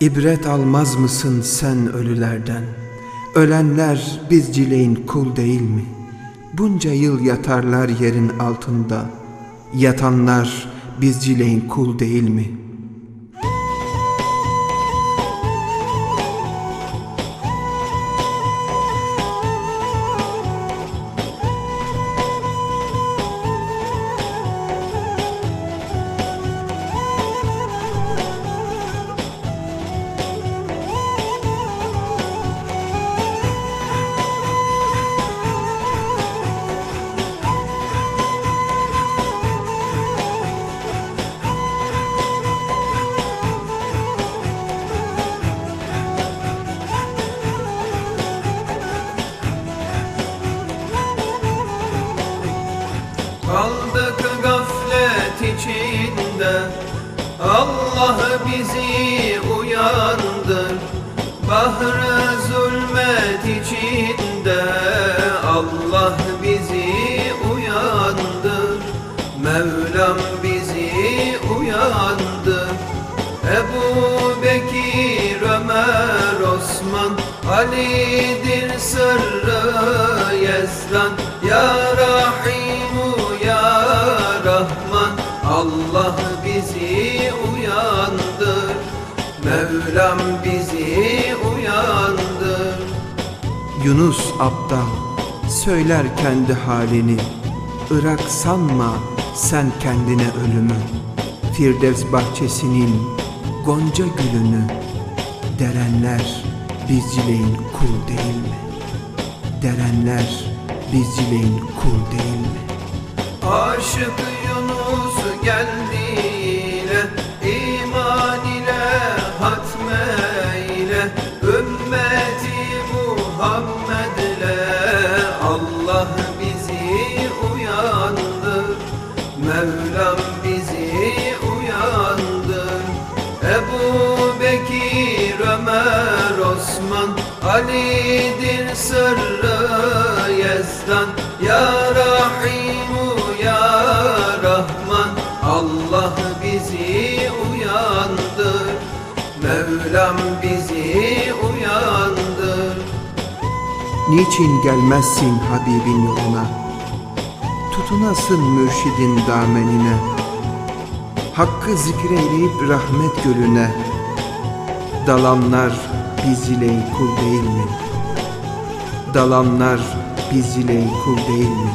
İbret almaz mısın sen ölülerden? Ölenler bizcileyin kul değil mi? Bunca yıl yatarlar yerin altında. Yatanlar bizcileyin kul değil mi? Kaldık gaflet içinde. Allah bizi uyandır Bahrı zulmet içinde. Allah bizi uyandır Mevlam bizi uyandır Ebu Bekir, Ömer, Osman Ali'dir sırrı Yezdan Mevlam bizi uyandır Yunus aptal söyler kendi halini Irak sanma sen kendine ölümü Firdevs bahçesinin gonca gülünü Derenler bizcileyin kul değil mi? Derenler bizcileyin kul değil mi? Aşık ümmeti Muhammed'le Allah bizi uyandır Mevlam bizi uyandır Ebu Bekir, Ömer, Osman Ali'dir sırrı Yezdan. Ya Niçin gelmezsin Habibin yoluna? Tutunasın mürşidin damenine. Hakkı zikreyleyip rahmet gölüne. Dalanlar bizcileyin kul değil mi? Dalanlar bizcileyin kul değil mi?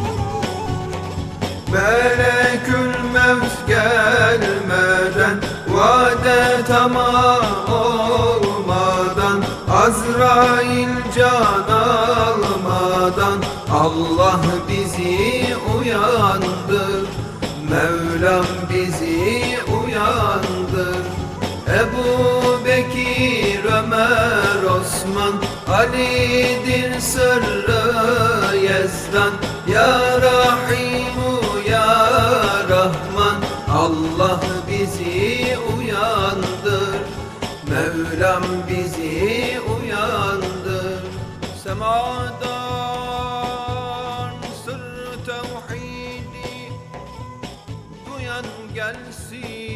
Melekül mevt gelmeden Vade tamam olmadan Azrail can almadan Allah bizi uyandır Mevlam bizi uyandır Ebu Bekir, Ömer, Osman Ali'dir sırrı Yezdan. Ya Rahimu Ya Rahman Allah bizi uyandır Mevlam bizi gelsin.